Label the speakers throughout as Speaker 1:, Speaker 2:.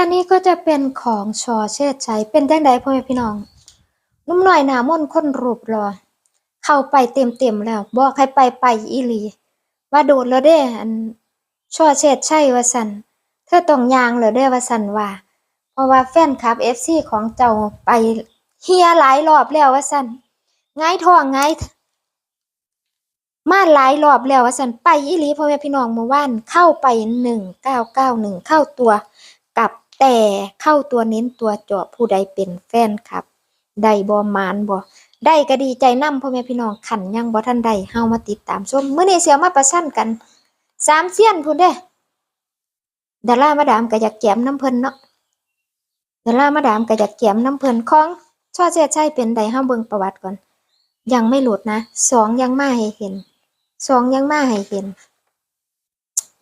Speaker 1: อันนี้ก็จะเป็นของชอเชษชัยเป็นแจังใดพ่อแม่พี่น้อง นุ่มหน่อยหนามนต์คนรูปรอ เข้าไปเต็มเต็มๆแล้ว บอกให้ไปไปอีหลี ว่าโดดแล้วเด้อันชอเชษชัยว่าสันเธอต้องยางแล้วเด้ว่าสันว่า เพราะว่าแฟนคลับเอฟซีของเจ้าไปเฮียหลายรอบแล้วว่าสันไงายท้องไงายมาหลายรอบแล้วว่าสันไปอีหลีพ่อแม่พี่น้องเมื่อวานเข้าไปหนึ่งเก้าเก้าหนึ่งเข้าตัวกับ แต่เข้าตัวเน้นตัวเจาะผู้ใดเป็นแฟนครับ ได้บ่มานบ่ได้ก็ดีใจนำพ่อแม่พี่น้องขันยังบ่ทันได้เฮามาติดตามชมมื้อนี้เสียมาประชันกันสามเซียนพุ่นเด้ดารามาดามก็อยากแจมน้ำเพิ่นเนาะดารามาดามก็อยากแจมน้ำเพิ่นของช่อเสียชัยเป็นใดเฮาเบิ่งประวัติก่อน ยังไม่หลุดนะสองยังมาให้เห็นสองยังมาให้เห็น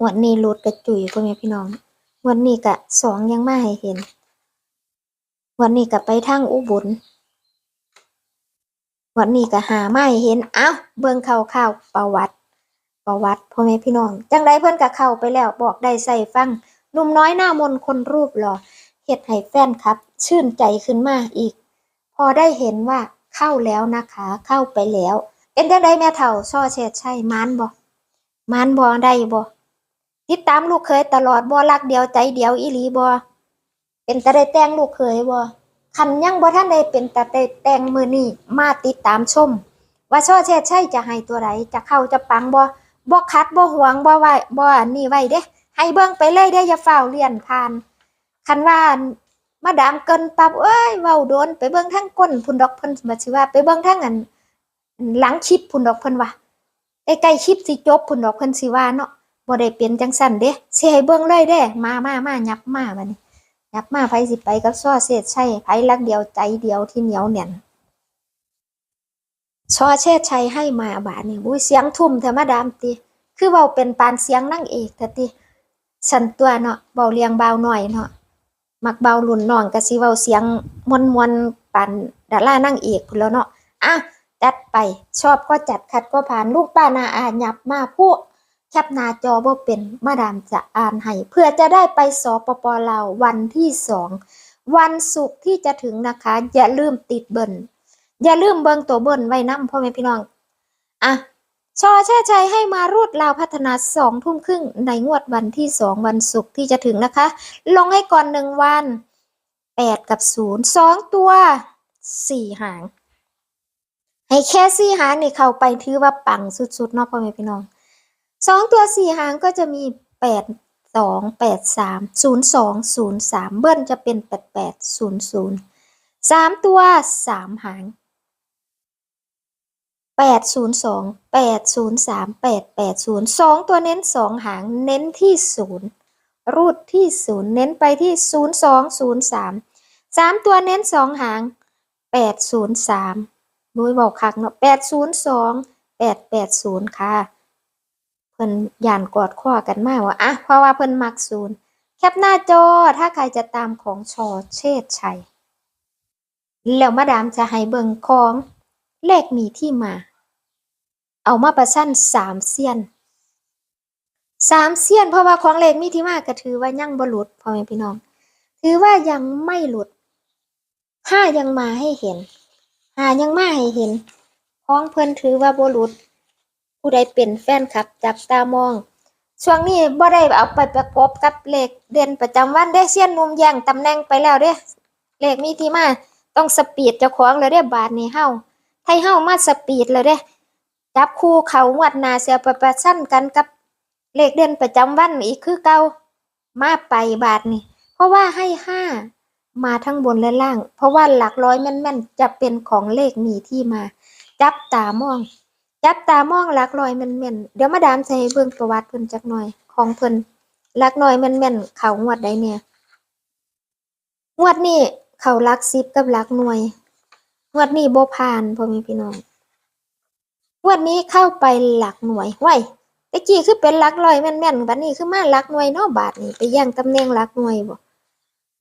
Speaker 1: วันนี้หลุดกระจุยพ่อแม่พี่น้อง วันนี้กะสองยังมาให้เห็น วันนี้กะไปทางอุบลวันนี้กะหาไมาให้เห็น เอ้า เบิ่งข่าวข่าวประวัติ ประวัติพ่อแม่พี่น้อง จังไดเพิ่อนกะเข้าไปแล้วบอกได้ใส่ฟังหนุ่มน้อยหน้ามนคนรูปหล่อเฮ็ดให้แฟนครับ ชื่นใจขึ้นมาอีก พอได้เห็นว่าเข้าแล้วนะคะ เข้าไปแล้ว เป็นจังไดแม่เฒ่าช่อเชดใช่มานบ่มานบ่ได้บ่ ติดตามลูกเคยตลอดบ่รักเดียวใจเดียวอีหลีบ่เป็นตาได้แต่งลูกเคยบ่คันยังบ่ทันได้เป็นตาได้แต่งมือนี้มาติดตามชม ว่าช่อเชดใช่จะให้ตัวใดจะเข้าจะปังบ่บ่คัดบ่หวงบ่ไว้บ่อันนี้ไว้เด้ ให้เบิ่งไปเลยเด้อย่าเฝ้าเลี่ยนผ่าน คันว่ามาดามเกินปับเอ้ยเว้าโดนไปเบิ่งทางก้นพุ่นดอกเพิ่นมาสิว่าไปเบิ่งทางอันหลังคลิปพุ่นดอกเพิ่นว่าใกล้ๆคลิปสิจบพุ่นดอกเพิ่นสิว่าเนาะ บ่ได้เป็นจังซั่นเด้สิให้เบิ่งเลยเด้ มามามายับมาบัดนี้ยับมาไผสิไปกับซ้อเศษชัยไผรักเดียวใจเดียวที่เหนียวแน่นซอเชษชัยให้มาบาดนี้อุ้ยเสียงทุ่มเถอมาดามติคือเว้าเป็นปานเสียงนางเอกเถอติสันตัวเนาะเว้าเลียงเบาหน่อยเนาะมักเบารุ่นนองก็สิเว้าเสียงมวนๆปานดารานางเอกแล้วเนาะอะจัดไปชอบก็จัดขัดก็ผ่านลูกป้านาอาหยับมาผู้ แคปหน้าจอบ่เป็นมาดามจะอ่านให้เพื่อจะได้ไปสปปลาววันที่สองวันศุกร์ที่จะถึงนะคะ อย่าลืมติดเบิ่นอย่าลืมเบิ่งตัวเบิ่นไว้นํพ่อแม่พี่น้องอะชอแช่ชัยให้มารูดลาวพัฒนาสองทุ่มครึ่งในงวดวันที่สองวันศุกร์ที่จะถึงนะคะ ลงให้ก่อนหนึ่งวันแปดกับศูนย์สองตัวสี่หาง ให้แค่สี่หางนี่เข้าไปถือว่าปังสุดๆเนาะพ่อแม่พี่น้อง สองตัวสี่หางก็จะมีแปดสองแปดสามศูนย์สองศูนย์สามเบิ้ลจะเป็นแปดแปดศูนย์ศูนย์สามตัวสามหางแปดศูนย์สองแปดศูนย์สามแปดแปดศูนย์สองตัวเน้นสองหางเน้นที่ศูนย์รูดที่ศูนย์เน้นไปที่ศูนย์สองศูนย์สามสามตัวเน้นสองหางแปดศูนย์สามบุยบอกคักเนาะแปดศูนย์สองแปดแปดศูนย์ค่ะ เพิ่นย่านกอดข้อกันมากว่าอะเพราะว่าเพิ่นมักศูนย์แคปหน้าจอถ้าใครจะตามของชอเชษชัย แล้วมาดามจะให้เบิ่งของเลขมีที่มา เอามาประชันสามเซียนสามเซียน เพราะว่าของเลขมีที่มาก็ถือว่ายังบ่หลุดพ่อแม่พี่น้อง ถือว่ายังไม่หลุดห้ายังมาให้เห็นห้ายังมาให้เห็นของเพิ่นถือว่าบ่หลุด ผู้ใดเป็นแฟนคลับ จับตามอง ช่วงนี้บ่ได้เอาไปประกบกับเลขเด่นประจำวันเด้เซียนหนุ่มแย่งตำแหน่งไปแล้วเด้เลขมีที่มาต้องสปีดเจ้าของเลยเด้บาทนี้เฮาให้เฮามาสปีดเลยเด้จับคู่เขางวดหน้าเสียไปประชันกันกับเลขเด่นประจำวันอีกคือเก่ามาไปบาทนี้ เพราะว่าให้ห้ามาทั้งบนและล่าง เพราะว่าหลักร้อยแม่นๆ จะเป็นของเลขมีที่มา จับตามอง จับตามองลักลอยแม่นๆเดี๋ยวมาดามใส่เบิ่งประวัติเพิ่นจักหน่อย ของเพิ่นลักน้อยแม่นๆเขางวดใดเนี่ยงวดนี้เขาลักสิบกับลักหน่วยงวดนี้บ่ผ่านพ่อแม่พี่น้องงวดนี้เข้าไปหลักหน่วยไว้ตะกี้คือเป็นลักร้อยแม่นๆบัดนี้คือมาลักหน่วยเนาะบาทนี้ไปแย่งตำแหน่งลักหน่วยบ่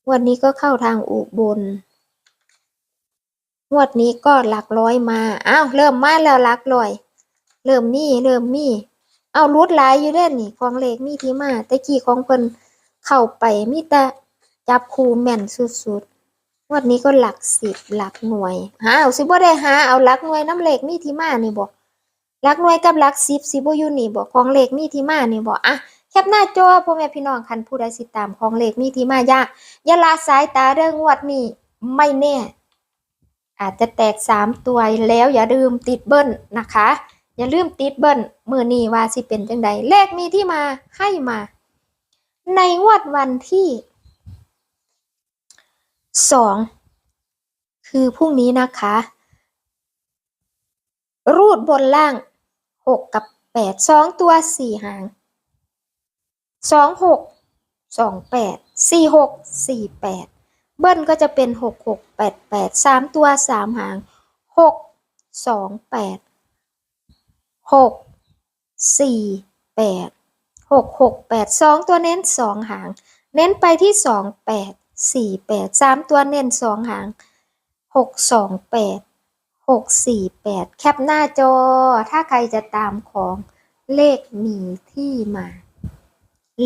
Speaker 1: งวดนี้ก็เข้าทางอุบลงวดนี้ก็หลักร้อยมา อ้าว เริ่มมาแล้วหลักร้อย เริ่มมีเริ่มมีเอารูดหลายอยู่เด้อนี่ของเลขมีที่มาแต่กี้ของเพิ่นเข้าไปมีแต่จับคูแม่นสุดๆงวันนี้ก็หลักสิบหลักหน่วยหาเอาสิบ่ได้หาเอาหลักหน่วยน้ำเลขมีที่มานี่บ่หลักหน่วยกับหลักสิบสิบ่อยู่นี่บ่ของเลขมีที่มานี่บ่อะแคปหน้าจอพ่อแม่พี่น้องคันผู้ใดสิตามของเลขมีที่มาอย่าอย่าละสายตาเด้องวดนี้ไม่แน่ อาจจะแตกสามตัวแล้วอย่าลืมติดเบิ้ลนะคะ อย่าลืมติดเบิ้ลมือนี้ว่าสิเป็นจังใดเลขมีที่มาให้มา ในงวดวันที่สองคือพรุ่งนี้นะคะ รูดบนล่างหกกับแปดสองตัวสี่หางสองหกสองแปดสี่หกสี่แปดเบิ้ลก็จะเป็นหกหกแปดแปดสามตัวสามหางหกสองแปด หกสี่แปดหกหกแปดสองตัวเน้นสองหาง เน้นไปที่สองแปดสี่แปดสามตัวเน้นสองหางหกสองแปดหกสี่แปดแคปหน้าจอ ถ้าใครจะตามของเลขมีที่มา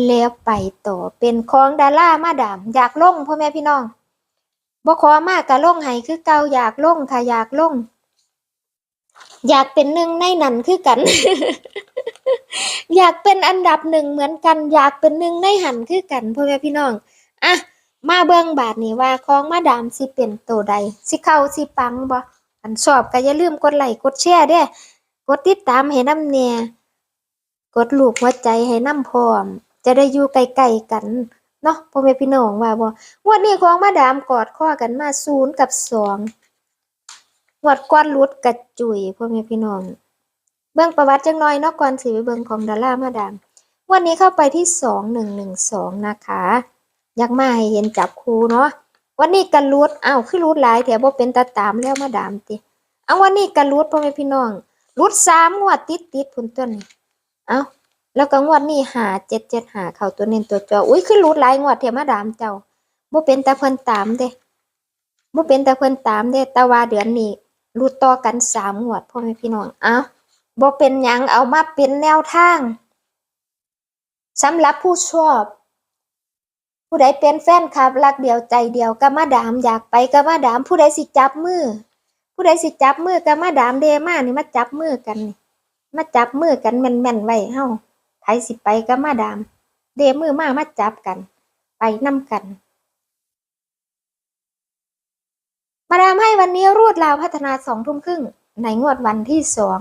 Speaker 1: แล้วไปต่อเป็นของดารามาดาม อยากลงพ่อแม่พี่น้องบ่ขอมากกะลงให้คือเก่าอยากลงค่ะอยากลง อยากเป็นหนึ่งในนั้นคือกัน อยากเป็นอันดับหนึ่งเหมือนกัน อยากเป็นหนึ่งในหันคือกันพ่อแม่พี่น้องอะมาเบิ่งบาทนี้ว่าของมาดามสิเป็นตัวใด สิเข้าสิปังบ่อันชอบก็อย่าลืมกดไลค์กดแชร์เด้กดติดตามให้น้ำแน่กดลูกหัวใจให้น้ำพร้อม จะได้อยู่ใกลๆกันเนาะพ่อแม่พี่น้องว่าบ่วันนี้ของมาดามกอดข้อกันมาศูนย์กับสอง งวดก้อนรุดกระจุยพ่อแม่พี่น้อง เบิ่งประวัติจังน้อยนาะก่อนสิไปเบิ่งของดารามาดาม วันนี้เข้าไปที่สองหนึ่งหนึ่งสองนะคะอยากมาให้เห็นจับคูเนาะวันนี้กันรูดอ้าวคือรูดหลายแถวบ่เป็นตาตามแล้วมาดามติเอาวันนี้กันรูดพ่อแม่พี่น้องรูดสามงวดติดติดพุ่นต้นเอาแล้วก็งวดนี้หาเจ็ดเจ็ดหาเข้าตัวเน้นตัวจออุ้ยคือรูดหลายงวดแถวมาดามเจ้าบ่เป็นตาเพิ่นตามเด้บ่เป็นตาเพิ่นตามเด้ต่ว่าเดือนนี้ รูดต่อกันสามงวดพ่อแม่พี่น้องเอาบ่เป็นหยังเอามาเป็นแนวทางสำหรับผู้ชอบ ผู้ใดเป็นแฟนคลับรักเดียวใจเดียวก็มาดามอยากไปก็มาดาม ผู้ใดสิจับมือ ผู้ใดสิจับมือก็มาดามเดมานี่มาจับมือกันนี่มาจับมือกันแม่นๆไว้เฮ้าไผสิไปก็มาดาม เดมือมามาจับกัน ไปนํกัน มาดามให้วันนี้รูดลาวพัฒนาสองทุ่มครึ่ง ในงวดวันที่สอง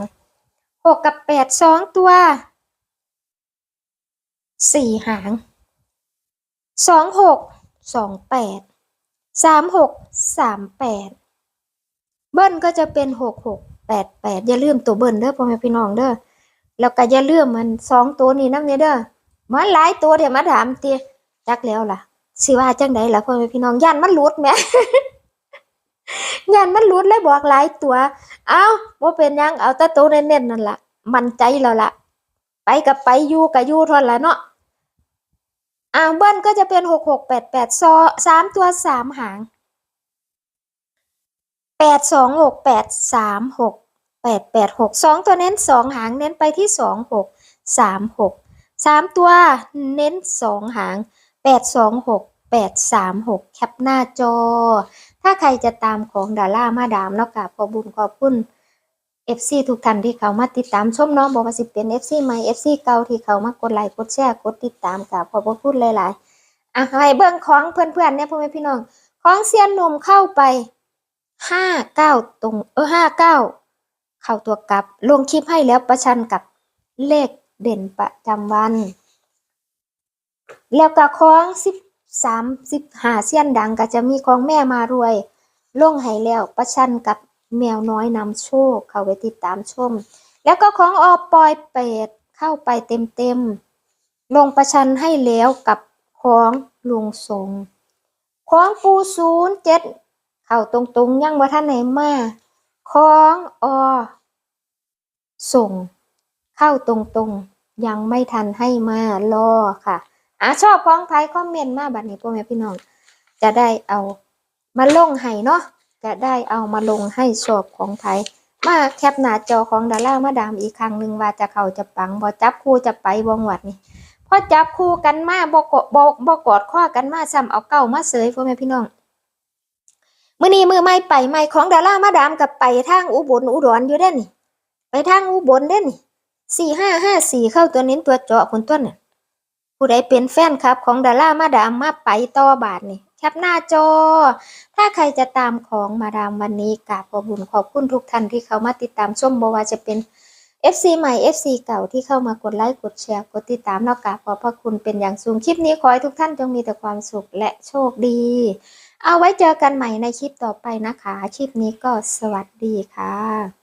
Speaker 1: หกกับแปดสองตัวสี่หางสองหกสองแปดสามหกสามแปดเบิ้ลก็จะเป็นหกหกแปดแปดอย่าลืมตัวเบิ้ลเด้อพ่อแม่พี่น้องเด้อแล้วก็อย่าลืมมันสองตัวนี้น้ำเนี่ยเด้อมันหลายตัวเดี๋ยวมาถามเตียจักแล้วล่ะสิว่าจังใดล่ะพ่อแม่พี่น้องย่านมันหลุดแหม ย่านมันหลุดเลยบอกหลายตัว เอาว่าเป็นยังเอาแต่ตัวเน้นๆนั่นละมันใจแล้วละไปกับไปยู่กับยู่ทานละเนาะอ่างเบิ้ลก็จะเป็นหกหกแปดแปดซอสามตัวสามหางแปดสองหกแปดสามหกแปดแปดหกสองตัวเน้นสองหางเน้นไปที่สองหกสามหกสามตัวเน้นสองหางแปดสองหกแปดสามหกแคปหน้าจอ ถ้าใครจะตามของดารามาดามเนาะกับขอบุญขอบคุณ FC ทุกท่านที่เขามาติดตามชมเนาะบอกว่าสิเป็น FC ใหม่ FC เก่าที่เขามากดไลค์กดแชร์กดติดตามกับขอบพระคุณหลายๆอะให้เบิ่งของเพื่อนๆเนี่ยพ่อแม่พี่น้องของเซียนหนุ่มเข้าไปห้าเก้าตรงเออห้าเก้าเข้าตัวกลับลงคลิปให้แล้วประชันกับเลขเด่นประจำวัน แล้วก็ของสิบ สามสิบหาเซียนดังก็จะมีของแม่มารวยลงให้แล้วประชันกับแมวน้อยนำโชคเข้าไปติดตามชม แล้วก็ของออปอยเป็ดเข้าไปเต็มเต็มๆลงประชันให้แล้วกับของลุงทรงของปูศูนย์เจ็ดเข้าตรงๆยังว่าท่านไหนมาของอส่ง เข้าตรงๆ ยังไม่ทันให้มารอค่ะ อะชอบของไทยคอมเมนต์มาบัดนี้พ่อแม่พี่น้อง จะได้เอามาลงให้เนาะจะได้เอามาลงให้ชอบของไทยมาแคปหน้าจอของดารามาดามอีกครั้งหนึ่งว่าจะเขาจะปังบอจับคู่จะไปวงหวัดนี่พอจับคู่กันมาบ่กบ่บ่กอดข้อกันมาซ้ำเอาเก้ามาเสยพ่อแม่พี่น้องมื้อนี้มือใหม่ไปใหม่ของดารามาดามกับไปทางอุบลอุดรอยู่เด้นี่ ไปทางอุบลเด้นี่สี่ห้าห้าสี่เข้าตัวเน้นตัวเจาะคนต้นน่ะ ผู้ใดเป็นแฟนคลับของดารามาดามมาไปต่อบาทนี่แคปหน้าจอ ถ้าใครจะตามของมาดามวันนี้กราบขอบุญขอบคุณทุกท่านที่เข้ามาติดตามชมบว่าจะเป็น FC ใหม่ FC เก่าที่เข้ามากดไลค์กดแชร์กดติดตามแล้วกาขอบพระคุณเป็นอย่างสูงคลิปนี้ขอให้ทุกท่านจงมีแต่ความสุขและโชคดี เอาไว้เจอกันใหม่ในคลิปต่อไปนะคะ คลิปนี้ก็สวัสดีค่ะ